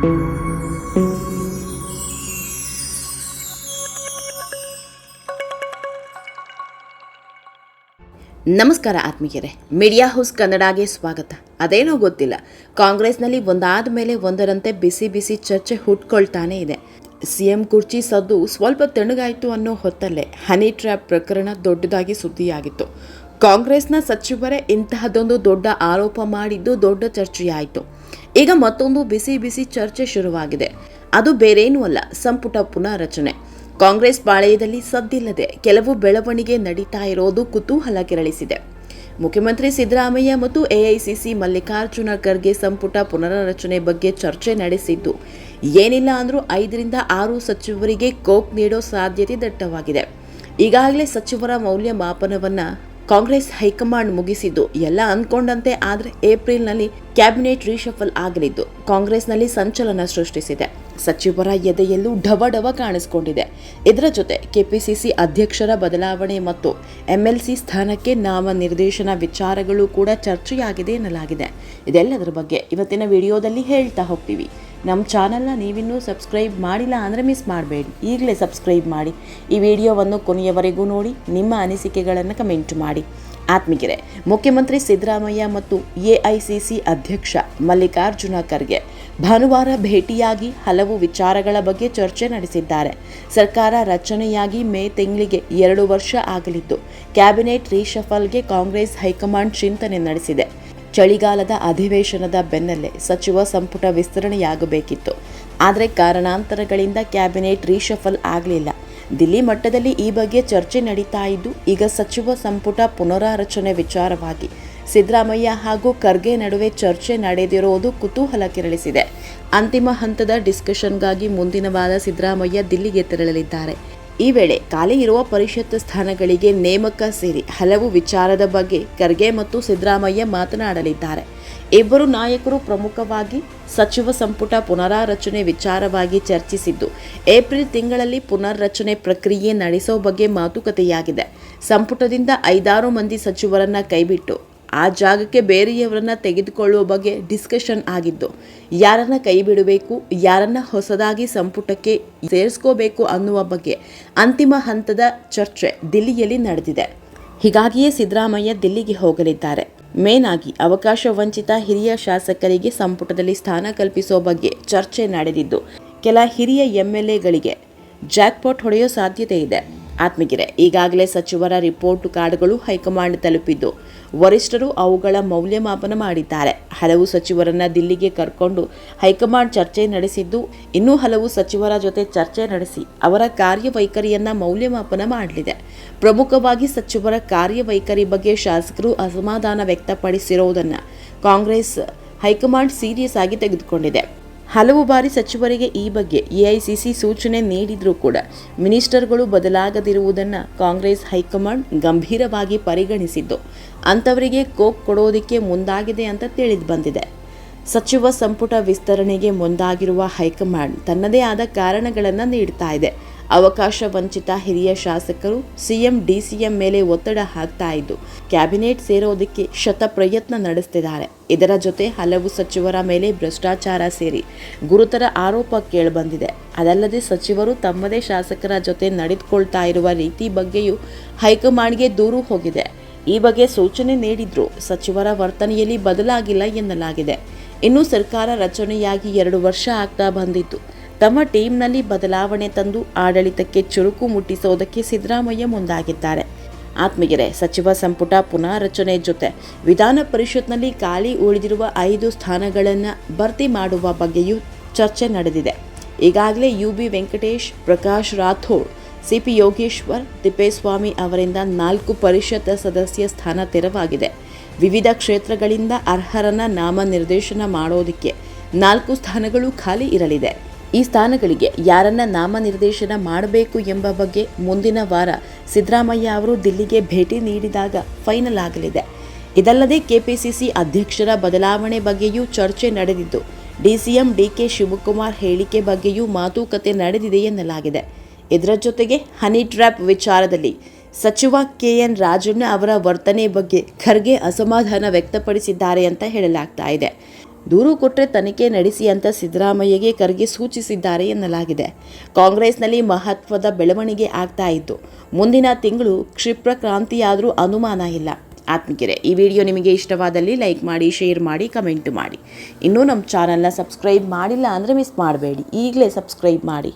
ನಮಸ್ಕಾರ ಆತ್ಮೀಯರೇ, media house ಕನ್ನಡಗೆ ಸ್ವಾಗತ. ಅದೇನೋ ಗೊತ್ತಿಲ್ಲ, ಕಾಂಗ್ರೆಸ್ನಲ್ಲಿ ಒಂದಾದ ಮೇಲೆ ಒಂದರಂತೆ ಬಿಸಿ ಬಿಸಿ ಚರ್ಚೆ ಹುಟ್ಕೊಳ್ತಾನೆ ಇದೆ. ಸಿಎಂ ಕುರ್ಚಿ ಸದ್ದು ಸ್ವಲ್ಪ ತಣ್ಣಗಾಯಿತು ಅನ್ನೋ ಹೊತ್ತಲ್ಲೇ ಹನಿ ಟ್ರ್ಯಾಪ್ ಪ್ರಕರಣ ದೊಡ್ಡದಾಗಿ ಸುದ್ದಿಯಾಗಿತ್ತು. ಕಾಂಗ್ರೆಸ್ನ ಸಚಿವರೇ ಇಂತಹದೊಂದು ದೊಡ್ಡ ಆರೋಪ ಮಾಡಿದ್ದು ದೊಡ್ಡ ಚರ್ಚೆಯಾಯಿತು. ಈಗ ಮತ್ತೊಂದು ಬಿಸಿ ಬಿಸಿ ಚರ್ಚೆ ಶುರುವಾಗಿದೆ. ಅದು ಬೇರೇನೂ ಅಲ್ಲ, ಸಂಪುಟ ಪುನಾರಚನೆ. ಕಾಂಗ್ರೆಸ್ ಪಾಳೆಯದಲ್ಲಿ ಸದ್ದಿಲ್ಲದೆ ಕೆಲವು ಬೆಳವಣಿಗೆ ನಡೀತಾ ಇರೋದು ಕುತೂಹಲ ಕೆರಳಿಸಿದೆ. ಮುಖ್ಯಮಂತ್ರಿ ಸಿದ್ದರಾಮಯ್ಯ ಮತ್ತು ಎಐಸಿಸಿ ಮಲ್ಲಿಕಾರ್ಜುನ ಖರ್ಗೆ ಸಂಪುಟ ಪುನರಾರಚನೆ ಬಗ್ಗೆ ಚರ್ಚೆ ನಡೆಸಿದ್ದು, ಏನಿಲ್ಲ ಅಂದರೂ ಐದರಿಂದ ಆರು ಸಚಿವರಿಗೆ ಕೋಕ್ ನೀಡೋ ಸಾಧ್ಯತೆ ದಟ್ಟವಾಗಿದೆ. ಈಗಾಗಲೇ ಸಚಿವರ ಮೌಲ್ಯಮಾಪನವನ್ನ ಕಾಂಗ್ರೆಸ್ ಹೈಕಮಾಂಡ್ ಮುಗಿಸಿದ್ದು ಎಲ್ಲ ಅಂದ್ಕೊಂಡಂತೆ ಆದರೆ ಏಪ್ರಿಲ್ನಲ್ಲಿ ಕ್ಯಾಬಿನೆಟ್ ರೀಶಫಲ್ ಆಗಲಿದ್ದು ಕಾಂಗ್ರೆಸ್ನಲ್ಲಿ ಸಂಚಲನ ಸೃಷ್ಟಿಸಿದೆ. ಸಚಿವರ ಎದೆಯಲ್ಲೂ ಢವ ಢವ ಕಾಣಿಸಿಕೊಂಡಿದೆ. ಇದರ ಜೊತೆ ಕೆಪಿಸಿಸಿ ಅಧ್ಯಕ್ಷರ ಬದಲಾವಣೆ ಮತ್ತು ಎಂಎಲ್ಸಿ ಸ್ಥಾನಕ್ಕೆ ನಾಮನಿರ್ದೇಶನ ವಿಚಾರಗಳು ಕೂಡ ಚರ್ಚೆಯಾಗಿದೆ ಎನ್ನಲಾಗಿದೆ. ಇದೆಲ್ಲದರ ಬಗ್ಗೆ ಇವತ್ತಿನ ವಿಡಿಯೋದಲ್ಲಿ ಹೇಳ್ತಾ ಹೋಗ್ತೀವಿ. ನಮ್ಮ ಚಾನಲ್ನ ನೀವಿನ್ನೂ ಸಬ್ಸ್ಕ್ರೈಬ್ ಮಾಡಿಲ್ಲ ಅಂದರೆ ಮಿಸ್ ಮಾಡಬೇಡಿ. ಈಗಲೇ ಸಬ್ಸ್ಕ್ರೈಬ್ ಮಾಡಿ. ಈ ವಿಡಿಯೋವನ್ನು ಕೊನೆಯವರೆಗೂ ನೋಡಿ, ನಿಮ್ಮ ಅನಿಸಿಕೆಗಳನ್ನು ಕಮೆಂಟ್ ಮಾಡಿ. ಆತ್ಮೀಗೆರೆ ಮುಖ್ಯಮಂತ್ರಿ ಸಿದ್ದರಾಮಯ್ಯ ಮತ್ತು ಎಐಸಿಸಿ ಅಧ್ಯಕ್ಷ ಮಲ್ಲಿಕಾರ್ಜುನ ಖರ್ಗೆ ಭಾನುವಾರ ಭೇಟಿಯಾಗಿ ಹಲವು ವಿಚಾರಗಳ ಬಗ್ಗೆ ಚರ್ಚೆ ನಡೆಸಿದ್ದಾರೆ. ಸರ್ಕಾರ ರಚನೆಯಾಗಿ ಮೇ ತಿಂಗಳಿಗೆ ಎರಡು ವರ್ಷ ಆಗಲಿದ್ದು, ಕ್ಯಾಬಿನೆಟ್ ರೀಶಫಲ್ಗೆ ಕಾಂಗ್ರೆಸ್ ಹೈಕಮಾಂಡ್ ಚಿಂತನೆ ನಡೆಸಿದೆ. ಚಳಿಗಾಲದ ಅಧಿವೇಶನದ ಬೆನ್ನಲ್ಲೇ ಸಚಿವ ಸಂಪುಟ ವಿಸ್ತರಣೆಯಾಗಬೇಕಿತ್ತು. ಆದರೆ ಕಾರಣಾಂತರಗಳಿಂದ ಕ್ಯಾಬಿನೆಟ್ ರೀಶಫಲ್ ಆಗಲಿಲ್ಲ. ದಿಲ್ಲಿ ಮಟ್ಟದಲ್ಲಿ ಈ ಬಗ್ಗೆ ಚರ್ಚೆ ನಡೀತಾ ಇದ್ದು, ಈಗ ಸಚಿವ ಸಂಪುಟ ಪುನರಾರಚನೆ ವಿಚಾರವಾಗಿ ಸಿದ್ದರಾಮಯ್ಯ ಹಾಗೂ ಖರ್ಗೆ ನಡುವೆ ಚರ್ಚೆ ನಡೆದಿರುವುದು ಕುತೂಹಲ ಕೆರಳಿಸಿದೆ. ಅಂತಿಮ ಹಂತದ ಡಿಸ್ಕಷನ್ಗಾಗಿ ಮುಂದಿನ ವಾರ ಸಿದ್ದರಾಮಯ್ಯ ದಿಲ್ಲಿಗೆ ತೆರಳಲಿದ್ದಾರೆ. ಈ ವೇಳೆ ಖಾಲಿ ಇರುವ ಪರಿಷತ್ ಸ್ಥಾನಗಳಿಗೆ ನೇಮಕ ಸೇರಿ ಹಲವು ವಿಚಾರದ ಬಗ್ಗೆ ಖರ್ಗೆ ಮತ್ತು ಸಿದ್ದರಾಮಯ್ಯ ಮಾತನಾಡಲಿದ್ದಾರೆ. ಇಬ್ಬರು ನಾಯಕರು ಪ್ರಮುಖವಾಗಿ ಸಚಿವ ಸಂಪುಟ ಪುನರಾರಚನೆ ವಿಚಾರವಾಗಿ ಚರ್ಚಿಸಿದ್ದು, ಏಪ್ರಿಲ್ ತಿಂಗಳಲ್ಲಿ ಪುನರ್ರಚನೆ ಪ್ರಕ್ರಿಯೆ ನಡೆಸೋ ಬಗ್ಗೆ ಮಾತುಕತೆಯಾಗಿದೆ. ಸಂಪುಟದಿಂದ ಐದಾರು ಮಂದಿ ಸಚಿವರನ್ನ ಕೈಬಿಟ್ಟು ಆ ಜಾಗಕ್ಕೆ ಬೇರೆಯವರನ್ನು ತೆಗೆದುಕೊಳ್ಳುವ ಬಗ್ಗೆ ಡಿಸ್ಕಷನ್ ಆಗಿದ್ದು, ಯಾರನ್ನು ಕೈ ಬಿಡಬೇಕು, ಯಾರನ್ನು ಹೊಸದಾಗಿ ಸಂಪುಟಕ್ಕೆ ಸೇರಿಸ್ಕೋಬೇಕು ಅನ್ನುವ ಬಗ್ಗೆ ಅಂತಿಮ ಹಂತದ ಚರ್ಚೆ ದಿಲ್ಲಿಯಲ್ಲಿ ನಡೆದಿದೆ. ಹೀಗಾಗಿಯೇ ಸಿದ್ದರಾಮಯ್ಯ ದಿಲ್ಲಿಗೆ ಹೋಗಲಿದ್ದಾರೆ. ಮೇನ್ ಆಗಿ ಅವಕಾಶ ವಂಚಿತ ಹಿರಿಯ ಶಾಸಕರಿಗೆ ಸಂಪುಟದಲ್ಲಿ ಸ್ಥಾನ ಕಲ್ಪಿಸೋ ಬಗ್ಗೆ ಚರ್ಚೆ ನಡೆದಿದ್ದು, ಕೆಲ ಹಿರಿಯ ಎಂಎಲ್ಎಗಳಿಗೆ ಜಾಕ್ಪಾಟ್ ಹೊಡೆಯೋ ಸಾಧ್ಯತೆ ಇದೆ. ಆತ್ಮಗಿರೆ ಈಗಾಗಲೇ ಸಚಿವರ ರಿಪೋರ್ಟ್ ಕಾರ್ಡ್ಗಳು ಹೈಕಮಾಂಡ್ ತಲುಪಿದ್ದು, ವರಿಷ್ಠರು ಅವುಗಳ ಮೌಲ್ಯಮಾಪನ ಮಾಡಿದ್ದಾರೆ. ಹಲವು ಸಚಿವರನ್ನ ದಿಲ್ಲಿಗೆ ಕರ್ಕೊಂಡು ಹೈಕಮಾಂಡ್ ಚರ್ಚೆ ನಡೆಸಿದ್ದು, ಇನ್ನೂ ಹಲವು ಸಚಿವರ ಜೊತೆ ಚರ್ಚೆ ನಡೆಸಿ ಅವರ ಕಾರ್ಯವೈಖರಿಯನ್ನು ಮೌಲ್ಯಮಾಪನ ಮಾಡಲಿದೆ. ಪ್ರಮುಖವಾಗಿ ಸಚಿವರ ಕಾರ್ಯವೈಖರಿ ಬಗ್ಗೆ ಶಾಸಕರು ಅಸಮಾಧಾನ ವ್ಯಕ್ತಪಡಿಸಿರುವುದನ್ನು ಕಾಂಗ್ರೆಸ್ ಹೈಕಮಾಂಡ್ ಸೀರಿಯಸ್ ಆಗಿ ತೆಗೆದುಕೊಂಡಿದೆ. ಹಲವು ಬಾರಿ ಸಚಿವರಿಗೆ ಈ ಬಗ್ಗೆ ಎಐಸಿಸಿ ಸೂಚನೆ ನೀಡಿದರೂ ಕೂಡ ಮಿನಿಸ್ಟರ್ಗಳು ಬದಲಾಗದಿರುವುದನ್ನು ಕಾಂಗ್ರೆಸ್ ಹೈಕಮಾಂಡ್ ಗಂಭೀರವಾಗಿ ಪರಿಗಣಿಸಿದ್ದು. ಅಂಥವರಿಗೆ ಕೋಕ್ ಕೊಡೋದಕ್ಕೆ ಮುಂದಾಗಿದೆ ಅಂತ ತಿಳಿದು ಬಂದಿದೆ. ಸಚಿವ ಸಂಪುಟ ವಿಸ್ತರಣೆಗೆ ಮುಂದಾಗಿರುವ ಹೈಕಮಾಂಡ್ ತನ್ನದೇ ಆದ ಕಾರಣಗಳನ್ನು ನೀಡ್ತಾ ಇದೆ. ಅವಕಾಶ ವಂಚಿತ ಹಿರಿಯ ಶಾಸಕರು ಸಿಎಂ, ಡಿಸಿಎಂ ಮೇಲೆ ಒತ್ತಡ ಹಾಕ್ತಾ ಇದ್ದು, ಕ್ಯಾಬಿನೆಟ್ ಸೇರೋದಕ್ಕೆ ಶತ ಪ್ರಯತ್ನ ನಡೆಸ್ತಿದ್ದಾರೆ. ಇದರ ಜೊತೆ ಹಲವು ಸಚಿವರ ಮೇಲೆ ಭ್ರಷ್ಟಾಚಾರ ಸೇರಿ ಗುರುತರ ಆರೋಪ ಕೇಳಿಬಂದಿದೆ. ಅದಲ್ಲದೆ ಸಚಿವರು ತಮ್ಮದೇ ಶಾಸಕರ ಜೊತೆ ನಡೆದುಕೊಳ್ತಾ ಇರುವ ರೀತಿ ಬಗ್ಗೆಯೂ ಹೈಕಮಾಂಡ್ಗೆ ದೂರು ಹೋಗಿದೆ. ಈ ಬಗ್ಗೆ ಸೂಚನೆ ನೀಡಿದ್ರು ಸಚಿವರ ವರ್ತನೆಯಲ್ಲಿ ಬದಲಾಗಿಲ್ಲ ಎನ್ನಲಾಗಿದೆ. ಇನ್ನು ಸರ್ಕಾರ ರಚನೆಯಾಗಿ ಎರಡು ವರ್ಷ ಆಗ್ತಾ ಬಂದಿತ್ತು. ತಮ್ಮ ಟೀಮ್ನಲ್ಲಿ ಬದಲಾವಣೆ ತಂದು ಆಡಳಿತಕ್ಕೆ ಚುರುಕು ಮುಟ್ಟಿಸೋದಕ್ಕೆ ಸಿದ್ದರಾಮಯ್ಯ ಮುಂದಾಗಿದ್ದಾರೆ. ಆತ್ಮಗೆರೆ ಸಚಿವ ಸಂಪುಟ ಪುನಾರಚನೆ ಜೊತೆ ವಿಧಾನ ಪರಿಷತ್ನಲ್ಲಿ ಖಾಲಿ ಉಳಿದಿರುವ ಐದು ಸ್ಥಾನಗಳನ್ನು ಭರ್ತಿ ಮಾಡುವ ಬಗ್ಗೆಯೂ ಚರ್ಚೆ ನಡೆದಿದೆ. ಈಗಾಗಲೇ U B Venkatesh, Prakash Rathod CP Yogeshwar, Tippeswamy ಅವರಿಂದ ನಾಲ್ಕು ಪರಿಷತ್ ಸದಸ್ಯ ಸ್ಥಾನ ತೆರವಾಗಿದೆ. ವಿವಿಧ ಕ್ಷೇತ್ರಗಳಿಂದ ಅರ್ಹರನ್ನ ನಾಮನಿರ್ದೇಶನ ಮಾಡೋದಕ್ಕೆ ನಾಲ್ಕು ಸ್ಥಾನಗಳು ಖಾಲಿ ಇರಲಿದೆ. ಈ ಸ್ಥಾನಗಳಿಗೆ ಯಾರನ್ನ ನಾಮನಿರ್ದೇಶನ ಮಾಡಬೇಕು ಎಂಬ ಬಗ್ಗೆ ಮುಂದಿನ ವಾರ ಸಿದ್ದರಾಮಯ್ಯ ಅವರು ದಿಲ್ಲಿಗೆ ಭೇಟಿ ನೀಡಿದಾಗ ಫೈನಲ್ ಆಗಲಿದೆ. ಇದಲ್ಲದೆ ಕೆಪಿಸಿಸಿ ಅಧ್ಯಕ್ಷರ ಬದಲಾವಣೆ ಬಗ್ಗೆಯೂ ಚರ್ಚೆ ನಡೆದಿದ್ದು, ಡಿಸಿಎಂ ಡಿಕೆ ಶಿವಕುಮಾರ್ ಹೇಳಿಕೆ ಬಗ್ಗೆಯೂ ಮಾತುಕತೆ ನಡೆದಿದೆ ಎನ್ನಲಾಗಿದೆ. ಇದರ ಜೊತೆಗೆ ಹನಿ ಟ್ರ್ಯಾಪ್ ವಿಚಾರದಲ್ಲಿ ಸಚಿವ ಕೆಎನ್ ರಾಜಣ್ಣ ಅವರ ವರ್ತನೆ ಬಗ್ಗೆ ಖರ್ಗೆ ಅಸಮಾಧಾನ ವ್ಯಕ್ತಪಡಿಸಿದ್ದಾರೆ ಅಂತ ಹೇಳಲಾಗ್ತಾ ಇದೆ. ದೂರು ಕೊಟ್ಟರೆ ತನಿಖೆ ನಡೆಸಿ ಅಂತ ಸಿದ್ದರಾಮಯ್ಯಗೆ ಖರ್ಗೆ ಸೂಚಿಸಿದ್ದಾರೆ ಎನ್ನಲಾಗಿದೆ. ಕಾಂಗ್ರೆಸ್ನಲ್ಲಿ ಮಹತ್ವದ ಬೆಳವಣಿಗೆ ಆಗ್ತಾ ಇತ್ತು. ಮುಂದಿನ ತಿಂಗಳು ಕ್ಷಿಪ್ರ ಕ್ರಾಂತಿಯಾದರೂ ಅನುಮಾನ ಇಲ್ಲ. ಆತ್ಮಿಕರೆ, ಈ ವಿಡಿಯೋ ನಿಮಗೆ ಇಷ್ಟವಾದಲ್ಲಿ ಲೈಕ್ ಮಾಡಿ, ಶೇರ್ ಮಾಡಿ, ಕಮೆಂಟ್ ಮಾಡಿ. ಇನ್ನೂ ನಮ್ಮ ಚಾನಲ್ನ ಸಬ್ಸ್ಕ್ರೈಬ್ ಮಾಡಿಲ್ಲ ಅಂದರೆ ಮಿಸ್ ಮಾಡಬೇಡಿ. ಈಗಲೇ ಸಬ್ಸ್ಕ್ರೈಬ್ ಮಾಡಿ.